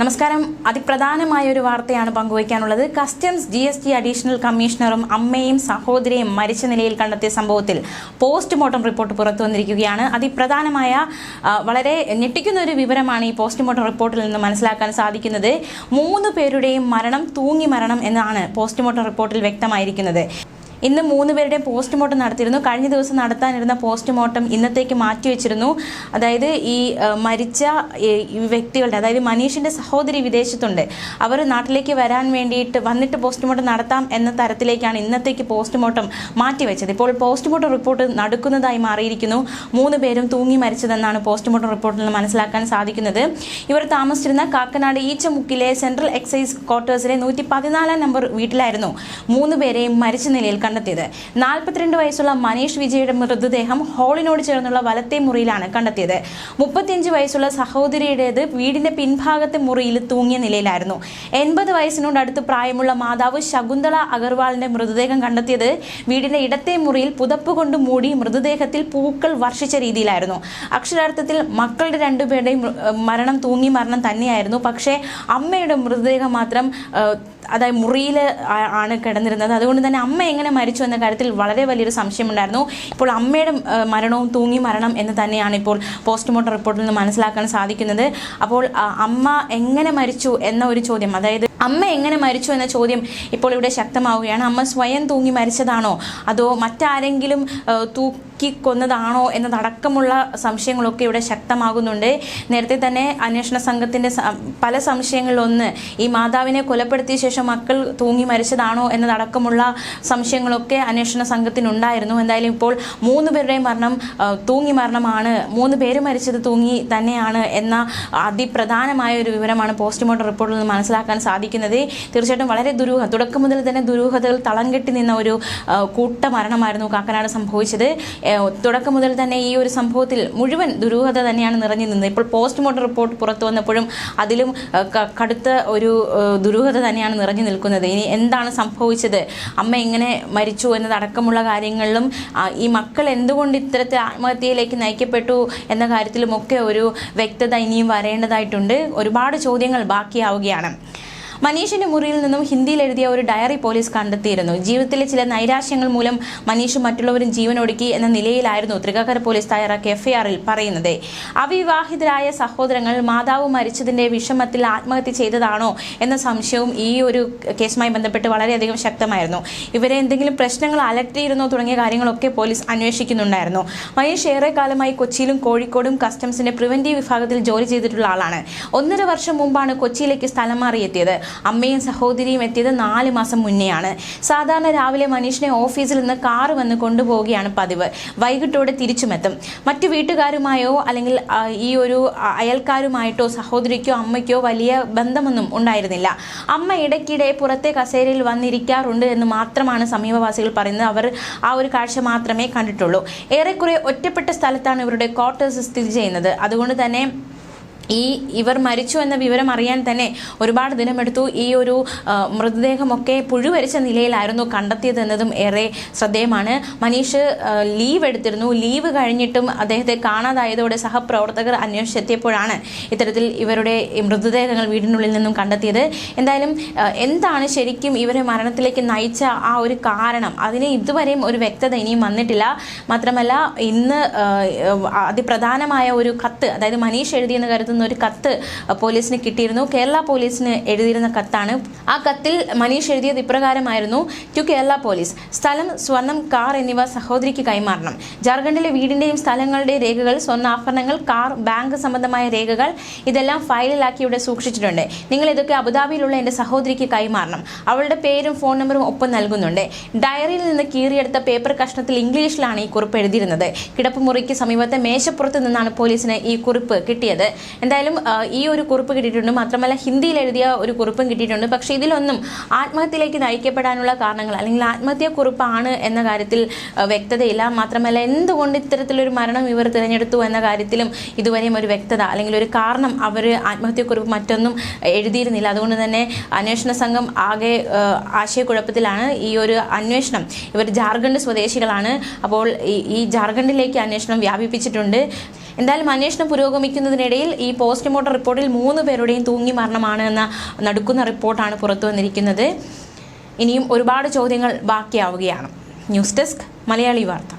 നമസ്കാരം. അതിപ്രധാനമായ ഒരു വാർത്തയാണ് പങ്കുവയ്ക്കാനുള്ളത്. Customs G S T additional കമ്മീഷണറും അമ്മയും സഹോദരിയും മരിച്ച നിലയിൽ കണ്ടെത്തിയ സംഭവത്തിൽ പോസ്റ്റ്മോർട്ടം റിപ്പോർട്ട് പുറത്തു വന്നിരിക്കുകയാണ്. അതിപ്രധാനമായ വളരെ ഞെട്ടിക്കുന്ന ഒരു വിവരമാണ് ഈ പോസ്റ്റ്മോർട്ടം റിപ്പോർട്ടിൽ നിന്ന് മനസ്സിലാക്കാൻ സാധിക്കുന്നത്. മൂന്ന് പേരുടെയും മരണം തൂങ്ങി മരണം എന്നാണ് പോസ്റ്റ്മോർട്ടം റിപ്പോർട്ടിൽ വ്യക്തമായിരിക്കുന്നത്. ഇന്ന് മൂന്ന് പേരുടെയും പോസ്റ്റ്മോർട്ടം നടത്തിയിരുന്നു. കഴിഞ്ഞ ദിവസം നടത്താനിരുന്ന പോസ്റ്റ്മോർട്ടം ഇന്നത്തേക്ക് മാറ്റിവെച്ചിരുന്നു അതായത് ഈ മരിച്ച വ്യക്തികളുടെ അതായത് മനീഷിന്റെ സഹോദരി വിദേശത്തുണ്ട്. അവർ നാട്ടിലേക്ക് വരാൻ വേണ്ടിയിട്ട് വന്നിട്ട് പോസ്റ്റ്മോർട്ടം നടത്താം എന്ന തരത്തിലേക്കാണ് ഇന്നത്തേക്ക് പോസ്റ്റ്മോർട്ടം മാറ്റിവെച്ചത് ഇപ്പോൾ പോസ്റ്റ്മോർട്ടം റിപ്പോർട്ട് നടക്കുന്നതായി മാറിയിരിക്കുന്നു. മൂന്ന് പേരും തൂങ്ങി മരിച്ചതെന്നാണ് പോസ്റ്റ്മോർട്ടം റിപ്പോർട്ടിൽ നിന്ന് മനസ്സിലാക്കാൻ സാധിക്കുന്നത്. ഇവർ താമസിച്ചിരുന്ന കാക്കനാട് ഈച്ചമുക്കിലെ സെൻട്രൽ എക്സൈസ് ക്വാർട്ടേഴ്സിലെ നൂറ്റി പതിനാലാം നമ്പർ വീട്ടിലായിരുന്നു. മൂന്ന് പേരെയും മരിച്ച നിലയിൽ കണ്ടെത്തിയത്. നാൽപ്പത്തിരണ്ട് വയസ്സുള്ള മനീഷ് വിജയുടെ മൃതദേഹം ഹാളിനോട് ചേർന്നുള്ള വലത്തെ മുറിയിലാണ് കണ്ടെത്തിയത്. മുപ്പത്തിയഞ്ച് വയസ്സുള്ള സഹോദരിയുടേത് വീടിന്റെ പിൻഭാഗത്തെ മുറിയിൽ തൂങ്ങിയ നിലയിലായിരുന്നു. എൺപത് വയസ്സിനോട് അടുത്ത് പ്രായമുള്ള മാതാവ് ശകുന്തള അഗർവാളിന്റെ മൃതദേഹം കണ്ടെത്തിയത് വീടിന്റെ ഇടത്തെ മുറിയിൽ പുതപ്പ് കൊണ്ട് മൂടി മൃതദേഹത്തിൽ പൂക്കൾ വർഷിച്ച രീതിയിലായിരുന്നു. അക്ഷരാർത്ഥത്തിൽ മക്കളുടെ രണ്ടുപേരുടെയും മരണം തൂങ്ങി മരണം തന്നെയായിരുന്നു. പക്ഷേ അമ്മയുടെ മൃതദേഹം മാത്രം അതായത് മുറിയിൽ ആണ് കിടന്നിരുന്നത്. അതുകൊണ്ട് തന്നെ അമ്മ എങ്ങനെ മരിച്ചു എന്ന കാര്യത്തിൽ വളരെ വലിയൊരു സംശയമുണ്ടായിരുന്നു. ഇപ്പോൾ അമ്മയുടെ മരണവും തൂങ്ങി മരണം എന്ന് തന്നെയാണ് ഇപ്പോൾ പോസ്റ്റ്മോർട്ടം റിപ്പോർട്ടിൽ നിന്ന് മനസ്സിലാക്കാൻ സാധിക്കുന്നത്. അപ്പോൾ അമ്മ എങ്ങനെ മരിച്ചു എന്ന ഒരു ചോദ്യം അതായത് അമ്മ എങ്ങനെ മരിച്ചു എന്ന ചോദ്യം ഇപ്പോൾ ഇവിടെ ശക്തമാവുകയാണ്. അമ്മ സ്വയം തൂങ്ങി മരിച്ചതാണോ? അതോ മറ്റാരെങ്കിലും തൂക്കി കൊന്നതാണോ എന്നതടക്കമുള്ള സംശയങ്ങളൊക്കെ ഇവിടെ ശക്തമാകുന്നുണ്ട്. നേരത്തെ തന്നെ അന്വേഷണ സംഘത്തിന്റെ സ- പല സംശയങ്ങളിലൊന്ന് ഈ മാതാവിനെ കൊലപ്പെടുത്തിയ ശേഷം മക്കൾ തൂങ്ങി മരിച്ചതാണോ എന്നതടക്കമുള്ള സംശയങ്ങളൊക്കെ അന്വേഷണ സംഘത്തിനുണ്ടായിരുന്നു. എന്തായാലും ഇപ്പോൾ മൂന്ന് പേരുടെയും മരണം തൂങ്ങി മരണമാണ്. മൂന്ന് പേര് മരിച്ചത് തൂങ്ങി തന്നെയാണ് എന്ന അതിപ്രധാനമായ ഒരു വിവരമാണ് പോസ്റ്റ്മോർട്ടം റിപ്പോർട്ടിൽ നിന്ന് മനസ്സിലാക്കാൻ സാധിക്കുന്നത്. തീർച്ചയായിട്ടും വളരെ ദുരൂഹ തുടക്കം മുതൽ തന്നെ ദുരൂഹതകൾ തളം കെട്ടി നിന്ന ഒരു കൂട്ട മരണമായിരുന്നു കാക്കനാട് സംഭവിച്ചത്. തുടക്കം മുതൽ തന്നെ ഈ ഒരു സംഭവത്തിൽ മുഴുവൻ ദുരൂഹത തന്നെയാണ് നിറഞ്ഞു നിന്നത്. ഇപ്പോൾ പോസ്റ്റ്മോർട്ടം റിപ്പോർട്ട് പുറത്തു വന്നപ്പോഴും അതിലും കടുത്ത ഒരു ദുരൂഹത തന്നെയാണ് നിറഞ്ഞു നിൽക്കുന്നത്. ഇനി എന്താണ് സംഭവിച്ചത്? അമ്മ എങ്ങനെ മരിച്ചു എന്നതടക്കമുള്ള കാര്യങ്ങളിലും ഈ മക്കൾ എന്തുകൊണ്ട് ഇത്തരത്തിൽ ആത്മഹത്യയിലേക്ക് നയിക്കപ്പെട്ടു എന്ന കാര്യത്തിലുമൊക്കെ ഒരു വ്യക്തത ഇനിയും വരേണ്ടതായിട്ടുണ്ട്. ഒരുപാട് ചോദ്യങ്ങൾ ബാക്കിയാവുകയാണ്. മനീഷിന്റെ മുറിയിൽ നിന്നും ഹിന്ദിയിൽ എഴുതിയ ഒരു ഡയറി പോലീസ് കണ്ടെത്തിയിരുന്നു. ജീവിതത്തിലെ ചില നൈരാശ്യങ്ങൾ മൂലം മനീഷ് മറ്റുള്ളവരും ജീവനൊടുക്കി എന്ന നിലയിലായിരുന്നു തൃക്കാക്കര പോലീസ് തയ്യാറാക്കിയ എഫ്ഐആറിൽ പറയുന്നത്. അവിവാഹിതരായ സഹോദരങ്ങൾ മാതാവ് മരിച്ചതിന്റെ വിഷമത്തിൽ ആത്മഹത്യ ചെയ്തതാണോ എന്ന സംശയവും ഈ ഒരു കേസുമായി ബന്ധപ്പെട്ട് വളരെയധികം ശക്തമായിരുന്നു. ഇവരെ എന്തെങ്കിലും പ്രശ്നങ്ങൾ അലട്ടിയിരുന്നോ തുടങ്ങിയ കാര്യങ്ങളൊക്കെ പോലീസ് അന്വേഷിക്കുന്നുണ്ടായിരുന്നു. മനീഷ് ഏറെ കാലമായി കൊച്ചിയിലും കോഴിക്കോടും കസ്റ്റംസിന്റെ പ്രിവന്റീവ് വിഭാഗത്തിൽ ജോലി ചെയ്തിട്ടുള്ള ആളാണ്. ഒന്നര വർഷം മുമ്പാണ് കൊച്ചിയിലേക്ക് സ്ഥലം മാറിയെത്തിയത്. അമ്മയും സഹോദരിയും എത്തിയത് നാല് മാസം മുന്നെയാണ്. സാധാരണ രാവിലെ മനീഷിനെ ഓഫീസിൽ നിന്ന് കാറ് വന്ന് കൊണ്ടുപോവുകയാണ് പതിവ്. വൈകിട്ടോടെ തിരിച്ചുമെത്തും. മറ്റു വീട്ടുകാരുമായോ അല്ലെങ്കിൽ ഈ ഒരു അയൽക്കാരുമായിട്ടോ സഹോദരിക്കോ അമ്മയ്ക്കോ വലിയ ബന്ധമൊന്നും ഉണ്ടായിരുന്നില്ല. അമ്മ ഇടയ്ക്കിടെ പുറത്തെ കസേരയിൽ വന്നിരിക്കാറുണ്ട് എന്ന് മാത്രമാണ് സമീപവാസികൾ പറയുന്നത്. അവർ ആ ഒരു കാഴ്ച മാത്രമേ കണ്ടിട്ടുള്ളൂ. ഏറെക്കുറെ ഒറ്റപ്പെട്ട സ്ഥലത്താണ് ഇവരുടെ ക്വാർട്ടേഴ്സ് സ്ഥിതി ചെയ്യുന്നത്. അതുകൊണ്ട് തന്നെ ഈ ഇവർ മരിച്ചു എന്ന വിവരം അറിയാൻ തന്നെ ഒരുപാട് ദിനമെടുത്തു. ഈ ഒരു മൃതദേഹമൊക്കെ പുഴുവരിച്ച നിലയിലായിരുന്നു കണ്ടെത്തിയതെന്നതും ഏറെ ശ്രദ്ധേയമാണ്. മനീഷ് ലീവ് എടുത്തിരുന്നു. ലീവ് കഴിഞ്ഞിട്ടും അദ്ദേഹത്തെ കാണാതായതോടെ സഹപ്രവർത്തകർ അന്വേഷിച്ചെത്തിയപ്പോഴാണ് ഇത്തരത്തിൽ ഇവരുടെ മൃതദേഹങ്ങൾ വീടിനുള്ളിൽ നിന്നും കണ്ടെത്തിയത്. എന്തായാലും എന്താണ് ശരിക്കും ഇവരെ മരണത്തിലേക്ക് നയിച്ച ആ ഒരു കാരണം? അതിന് ഇതുവരെയും ഒരു വ്യക്തത ഇനിയും വന്നിട്ടില്ല. മാത്രമല്ല ഇന്ന് അതിപ്രധാനമായ ഒരു കത്ത് അതായത് മനീഷ് എഴുതിയെന്ന് കരുതുന്ന ഒരു കത്ത് പോലീസിന് കിട്ടിയിരുന്നു. കേരള പോലീസിന് എഴുതിയിരുന്ന കത്താണ്. ആ കത്തിൽ മനീഷ് എഴുതിയത് ഇപ്രകാരമായിരുന്നു. To Kerala police. സ്ഥലം സ്വർണം കാർ എന്നിവ സഹോദരിക്ക് കൈമാറണം. ജാർഖണ്ഡിലെ വീടിന്റെയും സ്ഥലങ്ങളുടെ രേഖകൾ സ്വർണ ആഭരണങ്ങൾ കാർ ബാങ്ക് സംബന്ധമായ രേഖകൾ ഇതെല്ലാം ഫയലിലാക്കി ഇവിടെ സൂക്ഷിച്ചിട്ടുണ്ട്. നിങ്ങൾ ഇതൊക്കെ അബുദാബിയിലുള്ള എന്റെ സഹോദരിക്ക് കൈമാറണം. അവളുടെ പേരും ഫോൺ നമ്പറും ഒപ്പം നൽകുന്നുണ്ട്. ഡയറിയിൽ നിന്ന് കീറിയെടുത്ത പേപ്പർ കഷ്ണത്തിൽ ഇംഗ്ലീഷിലാണ് ഈ കുറിപ്പ് എഴുതിയിരുന്നത്. കിടപ്പ് മുറിക്ക് സമീപത്തെ മേശപ്പുറത്ത് നിന്നാണ് പോലീസിന് ഈ കുറിപ്പ് കിട്ടിയത്. എന്തായാലും ഈ ഒരു കുറിപ്പ് കിട്ടിയിട്ടുണ്ട്. മാത്രമല്ല ഹിന്ദിയിൽ എഴുതിയ ഒരു കുറിപ്പും കിട്ടിയിട്ടുണ്ട്. പക്ഷേ ഇതിലൊന്നും ആത്മഹത്യയിലേക്ക് നയിക്കപ്പെടാനുള്ള കാരണങ്ങൾ അല്ലെങ്കിൽ ആത്മഹത്യാ കുറിപ്പാണ് എന്ന കാര്യത്തിൽ വ്യക്തതയില്ല. മാത്രമല്ല എന്തുകൊണ്ട് ഇത്തരത്തിലൊരു മരണം ഇവർ തിരഞ്ഞെടുത്തു എന്ന കാര്യത്തിലും ഇതുവരെയും ഒരു വ്യക്തത അല്ലെങ്കിൽ ഒരു കാരണം അവർ ആത്മഹത്യക്കുറിപ്പ് മറ്റൊന്നും എഴുതിയിരുന്നില്ല. അതുകൊണ്ട് തന്നെ അന്വേഷണ സംഘം ആകെ ആശയക്കുഴപ്പത്തിലാണ് ഈ ഒരു അന്വേഷണം. ഇവർ ജാർഖണ്ഡ് സ്വദേശികളാണ്. അപ്പോൾ ഈ ജാർഖണ്ഡിലേക്ക് അന്വേഷണം വ്യാപിപ്പിച്ചിട്ടുണ്ട്. എന്തായാലും അന്വേഷണം പുരോഗമിക്കുന്നതിനിടയിൽ ഈ ഈ പോസ്റ്റ്മോർട്ടം റിപ്പോർട്ടിൽ മൂന്ന് പേരുടെയും തൂങ്ങി മരണമാണ് എന്ന നടുക്കുന്ന റിപ്പോർട്ടാണ് പുറത്തു വന്നിരിക്കുന്നത്. ഇനിയും ഒരുപാട് ചോദ്യങ്ങൾ ബാക്കിയാവുകയാണ്. ന്യൂസ് ഡെസ്ക് മലയാളി വാർത്ത.